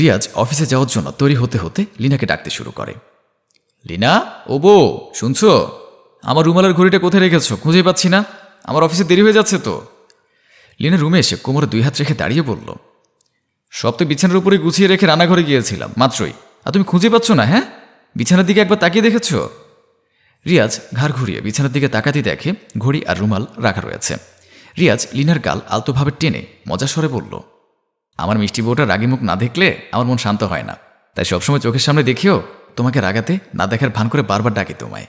রিয়াজ অফিসে যাওয়ার জন্য তৈরি হতে হতে লিনাকে ডাকতে শুরু করে। লিনা, ও বউ শুনছো? আমার রুমালের ঘড়িটা কোথায় রেখেছো? খুঁজে পাচ্ছি না। আমার অফিসে দেরি হয়ে যাচ্ছে তো? লিনা রুমে এসে কোমরে দুই হাত রেখে দাঁড়িয়ে বলল, সব তো বিছানার উপরে গুছিয়ে রেখে রান্নাঘরে গিয়েছিলাম, মাত্রই। আর তুমি খুঁজে পাচ্ছ না হ্যাঁ? বিছানার দিকে একবার তাকিয়ে দেখেছ? রিয়াজ ঘাড় ঘুরিয়ে বিছানার দিকে তাকাতে দেখে ঘড়ি আর রুমাল রাখা রয়েছে। রিয়াজ লিনার গাল আলতোভাবে টেনে মজা স্বরে বলল আমার মিষ্টি বউটা রাগি মুখ না দেখলে আমার মন শান্ত হয় না। তাই সবসময় চোখের সামনে দেখিও, তোমাকে রাগাতে না দেখার ভান করে বারবার ডাকি তোমায়।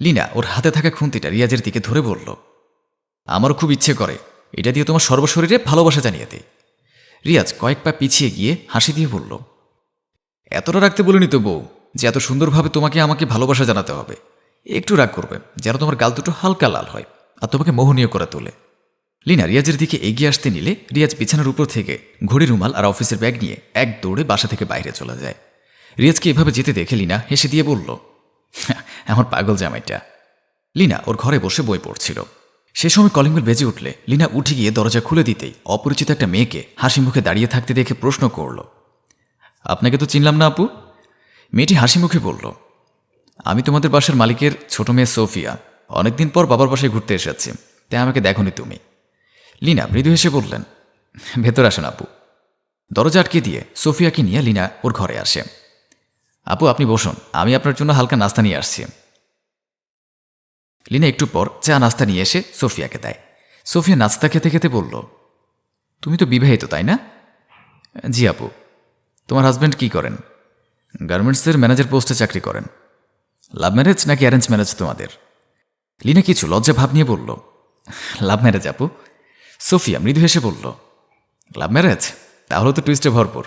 লিনা, ওর হাতে থাকা খুন্তিটা রিয়াজের দিকে ধরে বলল, আমারও খুব ইচ্ছে করে। এটা দিয়ে তোমার সর্বশরীরে ভালোবাসা জানিয়ে দেয় রিয়াজ কয়েক পা পিছিয়ে গিয়ে হাসি দিয়ে বলল, এতটা রাখতে বলিনি তো বউ, যে এত সুন্দরভাবে তোমাকে আমাকে ভালোবাসা জানাতে হবে। একটু রাগ করবে, যেন তোমার গাল দুটো হালকা লাল হয়, আর তোমাকে মোহনীয় করে তোলে। লিনা রিয়াজের দিকে এগিয়ে আসতে নিলে রিয়াজ বিছানার উপর থেকে ঘড়ি রুমাল আর অফিসের ব্যাগ নিয়ে এক দৌড়ে বাসা থেকে বাইরে চলে যায়। রিয়াজকে এভাবে যেতে দেখে লিনা হেসে দিয়ে বলল "হ্যাঁ, আমার পাগল জামাইটা। লিনা ওর ঘরে বসে বই পড়ছিল। সে সময় কলিং বেল বেজে উঠলে লিনা উঠে গিয়ে দরজা খুলে দিতেই অপরিচিত একটা মেয়েকে হাসি মুখে দাঁড়িয়ে থাকতে দেখে প্রশ্ন করল আপনাকে তো চিনলাম না আপু? মেয়েটি হাসি মুখে বলল আমি তোমাদের বাসার মালিকের ছোট মেয়ে সোফিয়া। অনেকদিন পর বাবার বাসায় ঘুরতে এসেছি। তাই আমাকে দেখনি তুমি। লিনা মৃদু হেসে বললেন, ভেতর আসেন আপু। দরজা আটকে দিয়ে সোফিয়াকে নিয়ে লিনা ওর ঘরে আসে। আপু, আপনি বসুন, আমি আপনার জন্য হালকা নাস্তা নিয়ে আসছি। লিনা একটু পর চা নাস্তা নিয়ে এসে সোফিয়াকে দেয়। সোফিয়া নাস্তা খেতে খেতে বলল, তুমি তো বিবাহিত, তাই না? জি আপু। তোমার হাজব্যান্ড কি করেন? গার্মেন্টসের ম্যানেজার পোস্টে চাকরি করেন। লাভ ম্যারেজ নাকি অ্যারেঞ্জ ম্যারেজ তোমাদের? লিনা কিছু লজ্জা ভাব নিয়ে বলল লাভ ম্যারেজ আপু। সোফিয়া মৃদু হেসে বলল, লাভ ম্যারেজ? তাহলে তো টুইস্টে ভরপুর।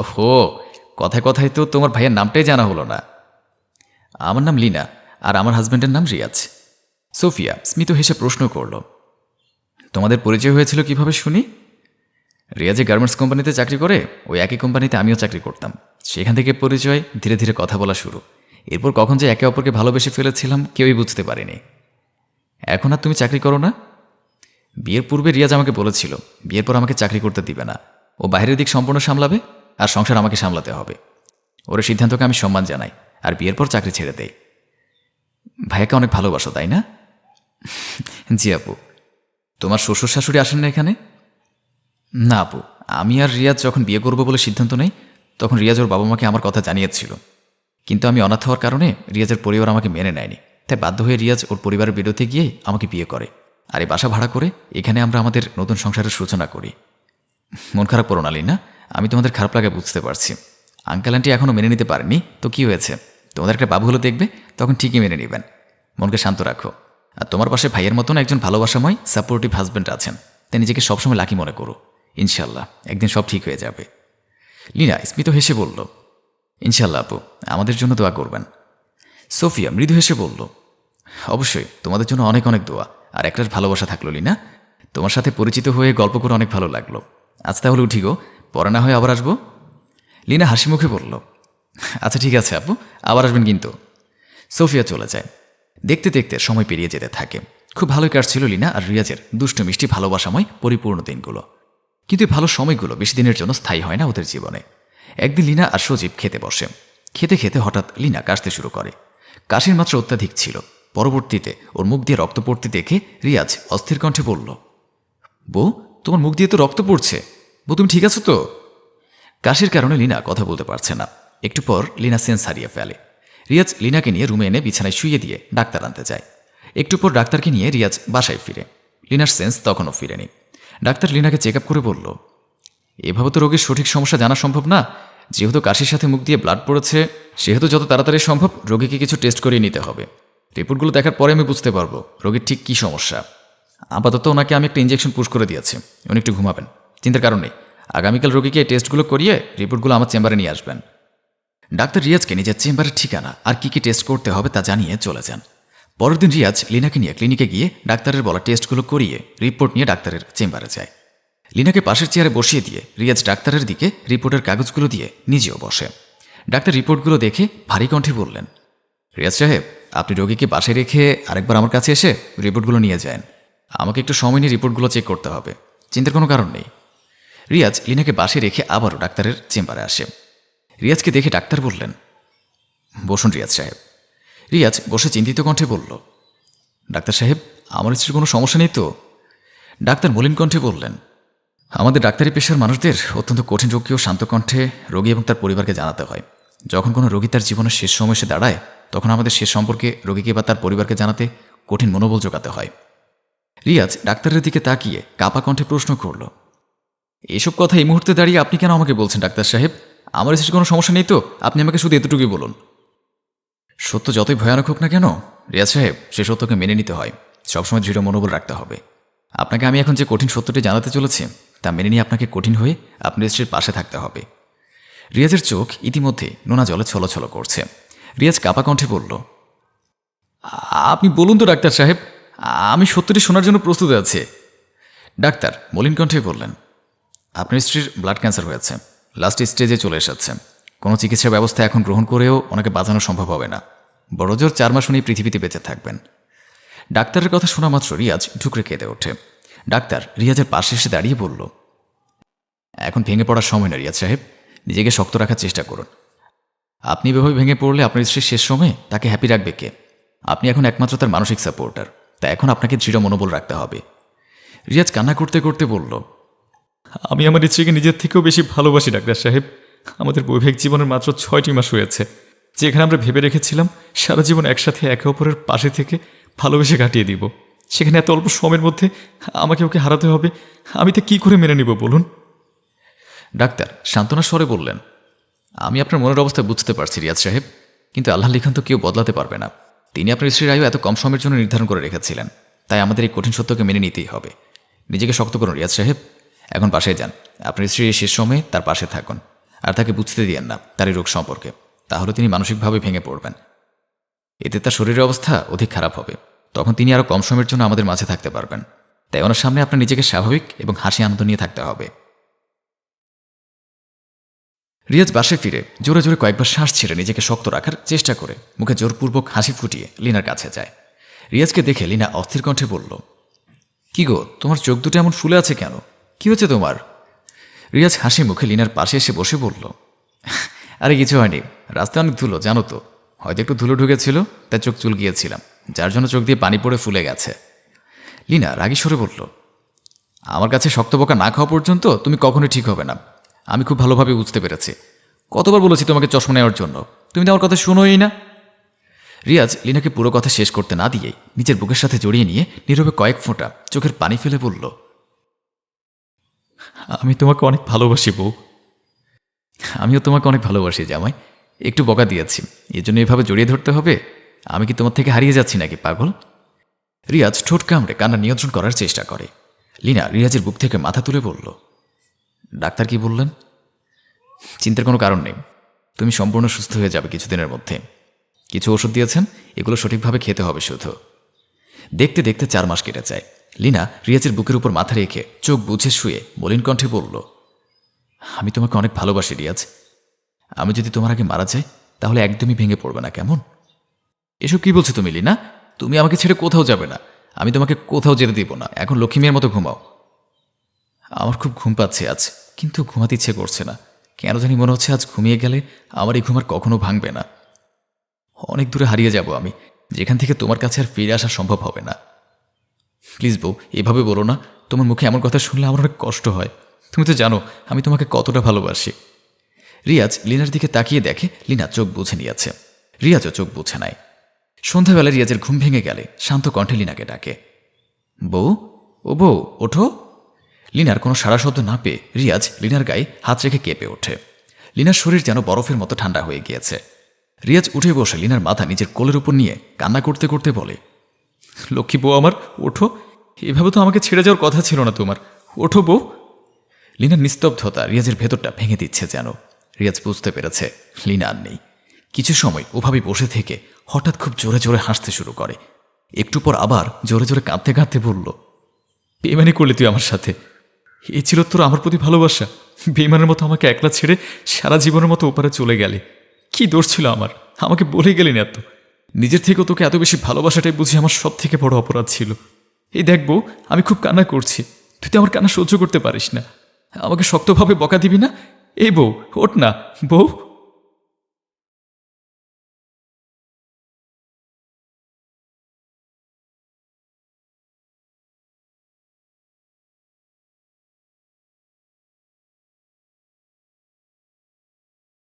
ওহো, কথায় কথায় তো তোমার ভাইয়ের নামটাই জানা হলো না। আমার নাম লিনা, আর আমার হাজব্যান্ডের নাম রিয়াজ। সোফিয়া স্মিত হেসে প্রশ্ন করল, তোমাদের পরিচয় হয়েছিল কীভাবে শুনি? রিয়াজে গার্মেন্টস কোম্পানিতে চাকরি করে, ওই একই কোম্পানিতে আমিও চাকরি করতাম। সেখান থেকে পরিচয় ধীরে ধীরে কথা বলা শুরু। এরপর কখন যে একে অপরকে ভালোবেসে ফেলেছিলাম কেউই বুঝতে পারেনি। এখন আর তুমি চাকরি করো না? বিয়ের পূর্বে রিয়াজ আমাকে বলেছিল, বিয়ের পর আমাকে চাকরি করতে দিবে না। ও বাইরের দিক সম্পূর্ণ সামলাবে আর সংসার আমাকে সামলাতে হবে। ওর সিদ্ধান্তকে আমি সম্মান জানাই আর বিয়ের পর চাকরি ছেড়ে দেই। ভাইয়াকে অনেক ভালোবাসো, তাই না? জি আপু। তোমার শ্বশুর শাশুড়ি আসেন না এখানে? না আপু, আমি আর রিয়াজ যখন বিয়ে করব বলে সিদ্ধান্ত নেই, তখন রিয়াজ ওর বাবা মাকে আমার কথা জানিয়েছিল। কিন্তু আমি অনাথ হওয়ার কারণে রিয়াজের পরিবার আমাকে মেনে নেয়নি। তাই বাধ্য হয়ে রিয়াজ ওর পরিবারের বিরুদ্ধে গিয়ে আমাকে বিয়ে করে। আর এই বাসা ভাড়া করে এখানে আমরা আমাদের নতুন সংসারের সূচনা করি। মন খারাপ করো না, লিনা। আমি তোমাদের খারাপ লাগে বুঝতে পারছি। আঙ্কেল, আন্টি এখনও মেনে নিতে পারেনি। তো কি হয়েছে? তোমাদের একটা বাবু হলো দেখবে, তখন ঠিকই মেনে নেবেন। মনকে শান্ত রাখো। আর তোমার পাশে ভাইয়ের মতন একজন ভালোবাসাময় সাপোর্টিভ হাজব্যান্ড আছেন। তাই নিজেকে সবসময় লাকি মনে করো। ইনশাল্লাহ একদিন সব ঠিক হয়ে যাবে। লীনা, স্মিত হেসে বলল ইনশাল্লাহ আপু, আমাদের জন্য দোয়া করবেন। সোফিয়া মৃদু হেসে বলল, অবশ্যই, তোমাদের জন্য অনেক অনেক দোয়া। আর একটার ভালোবাসা থাকল, লিনা। তোমার সাথে পরিচিত হয়ে গল্প করে অনেক ভালো লাগল। আজ তাহলে উঠি গো। পরে না হয় আবার আসব? লিনা হাসি মুখে বলল আচ্ছা ঠিক আছে আপু, আবার আসবেন কিন্তু। সোফিয়া চলে যায়। দেখতে দেখতে সময় পেরিয়ে যেতে থাকে। খুব ভালোই কাটছিল লিনা আর রিয়াজের দুষ্ট মিষ্টি ভালোবাসাময় পরিপূর্ণ দিনগুলো। কিন্তু ভালো সময়গুলো বেশি দিনের জন্য স্থায়ী হয় না ওদের জীবনে। একদিন লিনা আর সজীব খেতে বসে। খেতে খেতে হঠাৎ লিনা কাশতে শুরু করে। কাশির মাত্রা অত্যাধিক ছিল। পরবর্তীতে ওর মুখ দিয়ে রক্ত পড়তে দেখে রিয়াজ অস্থির কণ্ঠে বলল, বউ, তোমার মুখ দিয়ে তো রক্ত পড়ছে। বউ, তুমি ঠিক আছো তো? কাশির কারণে লিনা কথা বলতে পারছে না। একটু পর লিনা সেন্স হারিয়ে ফেলে। রিয়াজ লিনাকে নিয়ে রুমে এনে বিছানায় শুয়ে দিয়ে ডাক্তার আনতে যায়। একটু পর ডাক্তারকে নিয়ে রিয়াজ বাসায় ফিরে। লিনার সেন্স তখনও ফিরেনি। ডাক্তার লিনাকে চেক করে বলল, এভাবে তো রোগীর সঠিক সমস্যা জানা সম্ভব না। যেহেতু কাশির সাথে মুখ দিয়ে ব্লাড পড়েছে, সেহেতু যত তাড়াতাড়ি সম্ভব রোগীকে কিছু টেস্ট করিয়ে নিতে হবে। রিপোর্টগুলো দেখার পরে আমি বুঝতে পারব রোগীর ঠিক কী সমস্যা। আপাতত ওনাকে আমি একটা ইঞ্জেকশন পুশ করে দিয়েছি। উনি একটু ঘুমাবেন। চিন্তার কারণ নেই। আগামীকাল রোগীকে এই টেস্টগুলো করিয়ে রিপোর্টগুলো আমার চেম্বারে নিয়ে আসবেন। ডাক্তার রিয়াজকে নিজের চেম্বারের ঠিকানা আর কি কি টেস্ট করতে হবে তা জানিয়ে চলে যান। পরের দিন রিয়াজ লিনাকে নিয়ে ক্লিনিকে গিয়ে ডাক্তারের বলা টেস্টগুলো করিয়ে রিপোর্ট নিয়ে ডাক্তারের চেম্বারে যায়। লিনাকে পাশের চেয়ারে বসিয়ে দিয়ে রিয়াজ ডাক্তারের দিকে রিপোর্টের কাগজগুলো দিয়ে নিজেও বসে। ডাক্তার রিপোর্টগুলো দেখে ভারী কণ্ঠে বললেন, রিয়াজ সাহেব আপনি রোগীকে বাসায় রেখে আরেকবার আমার কাছে এসে রিপোর্টগুলো নিয়ে যান। আমাকে একটু সময় নিয়ে রিপোর্টগুলো চেক করতে হবে। চিন্তার কোনো কারণ নেই। রিয়াজ লিনাকে বাসে রেখে আবারও ডাক্তারের চেম্বারে আসে। রিয়াজকে দেখে ডাক্তার বললেন, বসুন রিয়াজ সাহেব। রিয়াজ বসে চিন্তিত কণ্ঠে বলল, ডাক্তার সাহেব, আমার স্ত্রীর কোনো সমস্যা নেই তো? ডাক্তার মলিন কণ্ঠে বললেন, আমাদের ডাক্তারি পেশার মানুষদের অত্যন্ত কঠিন রোগীও শান্ত কণ্ঠে রোগী এবং তার পরিবারকে জানাতে হয়। যখন কোনো রোগী তার জীবনের শেষ সময় এসে দাঁড়ায় তখন আমাদের শেষ সম্পর্কে রোগীকে বা তার পরিবারকে জানাতে কঠিন মনোবল জোগাতে হয়। রিয়াজ ডাক্তারের দিকে তাকিয়ে কাপা কণ্ঠে প্রশ্ন করল, এসব কথা এই মুহূর্তে দাঁড়িয়ে আপনি কেন আমাকে বলছেন, ডাক্তার সাহেব? আমার স্ত্রীর কোনো সমস্যা নেই তো? আপনি আমাকে শুধু এতটুকুই বলুন। সত্য যতই ভয়ানক হোক না কেন, রিয়াজ সাহেব, সে সত্যকে মেনে নিতে হয়। সবসময় দৃঢ় মনোবল রাখতে হবে। আপনাকে আমি এখন যে কঠিন সত্যটি জানাতে চলেছি, তা মেনে নিয়ে আপনাকে কঠিন হয়ে আপনার স্ত্রীর পাশে থাকতে হবে। রিয়াজের চোখ ইতিমধ্যে নোনা জলে ছলছল করছে। রিয়াজ কাপা কণ্ঠে বলল, আপনি বলুন তো, ডাক্তার সাহেব, আমি সত্যটি শোনার জন্য প্রস্তুত আছি। ডাক্তার মলিন কণ্ঠে বললেন, আপনার স্ত্রীর ব্লাড ক্যান্সার হয়েছে লাস্ট স্টেজে চলে এসেছে। কোনো চিকিৎসা ব্যবস্থা এখন গ্রহণ করেও ওনাকে বাঁচানো সম্ভব হবে না। বড়জোর চার মাস উনি পৃথিবীতে বেঁচে থাকবেন। ডাক্তারের কথা শোনা মাত্র রিয়াজ ঢুকরে কেঁদে ওঠে। ডাক্তার রিয়াজের পাশে এসে দাঁড়িয়ে বলল, এখন ভেঙে পড়ার সময় না, রিয়াজ সাহেব। নিজেকে শক্ত রাখার চেষ্টা করুন। আপনি এভাবে ভেঙে পড়লে আপনার স্ত্রীর শেষ সময়ে তাকে হ্যাপি রাখবে কে? আপনি এখন একমাত্র তার মানসিক সাপোর্টার তাই এখন আপনাকে দৃঢ় মনোবল রাখতে হবে। রিয়াজ কান্না করতে করতে বলল আমি আমার স্ত্রীকে নিজের থেকেও বেশি ভালোবাসি ডাক্তার সাহেব। আমাদের বৈবাহিক জীবনের মাত্র ছয়টি মাস হয়েছে। যেখানে আমরা ভেবে রেখেছিলাম সারা জীবন একসাথে একে অপরের পাশে থেকে ভালোবেসে কাটিয়ে দিব। সেখানে এত অল্প সময়ের মধ্যে আমাকে ওকে হারাতে হবে। আমি তা কী করে মেনে নিব বলুন? ডাক্তার সান্ত্বনা স্বরে বললেন আমি আপনার মনের অবস্থা বুঝতে পারছি, রিয়াজ সাহেব। কিন্তু আল্লাহ লিখন তো কেউ বদলাতে পারবে না। তিনি আপনার স্ত্রীর আয়ু এত কম সময়ের জন্য নির্ধারণ করে রেখেছিলেন। তাই আমাদের এই কঠিন সত্যকে মেনে নিতেই হবে। নিজেকে শক্ত করুন, রিয়াজ সাহেব। এখন পাশে যান। আপনার স্ত্রীর শেষ সময়ে তার পাশে থাকুন। আর তাকে বুঝতে দিয়েন না তার এই রোগ সম্পর্কে। তাহলে তিনি মানসিকভাবে ভেঙে পড়বেন। এতে তার শরীরের অবস্থা অধিক খারাপ হবে। তখন তিনি আরও কম সময়ের জন্য আমাদের মাঝে থাকতে পারবেন। তাই ওনার সামনে আপনার নিজেকে স্বাভাবিক এবং হাসি আনন্দ নিয়ে থাকতে হবে। রিয়াজ বাসে ফিরে জোরে জোরে কয়েকবার শ্বাস ছেড়ে নিজেকে শক্ত রাখার চেষ্টা করে, মুখে জোরপূর্বক হাসি ফুটিয়ে লিনার কাছে যায়। রিয়াজকে দেখে লিনা অস্থির কণ্ঠে বলল, কি গো, তোমার চোখ দুটো এমন ফুলে আছে কেন? কি হয়েছে তোমার? রিয়াজ হাসি মুখে লিনার পাশে এসে বসে বলল, আরে কিছু হয়নি, রাস্তায় অনেক ধুলো, জানো তো। হয়তো একটু ধুলো ঢুকেছিল, তাই চোখ চুল গিয়েছিলাম যার জন্য চোখ দিয়ে পানি পড়ে ফুলে গেছে। লিনা রাগী সরে বলল, আমার কাছে শক্ত বোকা না খাওয়া পর্যন্ত তুমি কখনোই ঠিক হবে না। আমি খুব ভালোভাবে বুঝতে পেরেছি। কতবার বলেছি তোমাকে চশমা নেওয়ার জন্য? তুমি তো আমার কথা শোনোই না। রিয়াজ লিনাকে পুরো কথা শেষ করতে না দিয়েই নিজের বুকের সাথে জড়িয়ে নিয়ে নীরবে কয়েক ফোঁটা চোখের পানি ফেলে বলল, আমি তোমাকে অনেক ভালোবাসি বউ। আমিও তোমাকে অনেক ভালোবাসি জামাই। একটু বকা দিয়েছি। এর জন্য এভাবে জড়িয়ে ধরতে হবে? আমি কি তোমার থেকে হারিয়ে যাচ্ছি নাকি, পাগল? রিয়াজ ঠোঁট কামড়ে কান্না নিয়ন্ত্রণ করার চেষ্টা করে। লিনা রিয়াজের বুক থেকে মাথা তুলে বলল ডাক্তার কি বললেন? চিন্তার কোনো কারণ নেই। তুমি সম্পূর্ণ সুস্থ হয়ে যাবে কিছুদিনের মধ্যে। কিছু ওষুধ দিয়েছেন, এগুলো সঠিকভাবে খেতে হবে শুধু। দেখতে দেখতে চার মাস কেটে যায়। লিনা রিয়াজের বুকের উপর মাথা রেখে চোখ বুঝে শুয়ে মলিন কণ্ঠে বলল, আমি তোমাকে অনেক ভালোবাসি রিয়াজ। আমি যদি তোমার আগে মারা যাই, তাহলে একদমই ভেঙে পড়বে না, কেমন? এসব কি বলছো তুমি, লিনা? তুমি আমাকে ছেড়ে কোথাও যাবে না। আমি তোমাকে কোথাও যেতে দিব না। এখন লক্ষ্মী মেয়ের মতো ঘুমাও। আমার খুব ঘুম পাচ্ছে আজ, কিন্তু ঘুমাতে ইচ্ছে করছে না। কেন জানি মনে হচ্ছে আজ ঘুমিয়ে গেলে আমার এই ঘুম আর কখনো ভাঙবে না। অনেক দূরে হারিয়ে যাব আমি, যেখান থেকে তোমার কাছে আর ফিরে আসা সম্ভব হবে না। প্লিজ বউ, এভাবে বলো না, তোমার মুখে এমন কথা শুনলে আমার অনেক কষ্ট হয়। তুমি তো জানো, আমি তোমাকে কতটা ভালোবাসি। রিয়াজ লিনার দিকে তাকিয়ে দেখে, লিনা চোখ বুঝে নিয়েছে। রিয়াজও চোখ বুঝে নেয় সন্ধ্যাবেলা রিয়াজের ঘুম ভেঙে গেলে শান্ত কণ্ঠে লিনাকে ডাকে। বউ? ও বউ, ওঠো। লিনার কোনো সারা শব্দ না পেয়ে রিয়াজ লিনার গায়ে হাত রেখে কেঁপে ওঠে। লিনার শরীর যেন বরফের মতো ঠান্ডা হয়ে গিয়েছে। রিয়াজ উঠে বসে লিনার মাথা নিজের কোলের উপর নিয়ে কান্না করতে করতে বলে, লক্ষ্মী বউ আমার, ওঠো। এভাবে তো আমাকে ছেড়ে যাওয়ার কথা ছিল না তোমার। ওঠো বউ। লিনার নিস্তব্ধতা রিয়াজের ভেতরটা ভেঙে দিচ্ছে যেন। রিয়াজ বুঝতে পেরেছে লিনা আর নেই। কিছু সময় ওভাবে বসে থেকে হঠাৎ খুব জোরে জোরে হাসতে শুরু করে। একটু পর আবার জোরে জোরে কাঁদতে কাঁদতে বলল বেমানি করলি তুই আমার সাথে? এ ছিল তোর আমার প্রতি ভালোবাসা। বেইমানের মতো আমাকে একলা ছেড়ে সারা জীবনের মতো ওপারে চলে গেলে। কি দোষ ছিল আমার? আমাকে বলে গেলি না এত। নিজের থেকেও তোকে এত বেশি ভালোবাসাটাই বুঝি আমার সব থেকে বড় অপরাধ ছিল। এই দেখব আমি খুব কান্না করছি। তুই তো আমার কান্না সহ্য করতে পারিস না। আমাকে শক্তভাবে বকা দিবি না? এই বউ, ওঠ না। বউ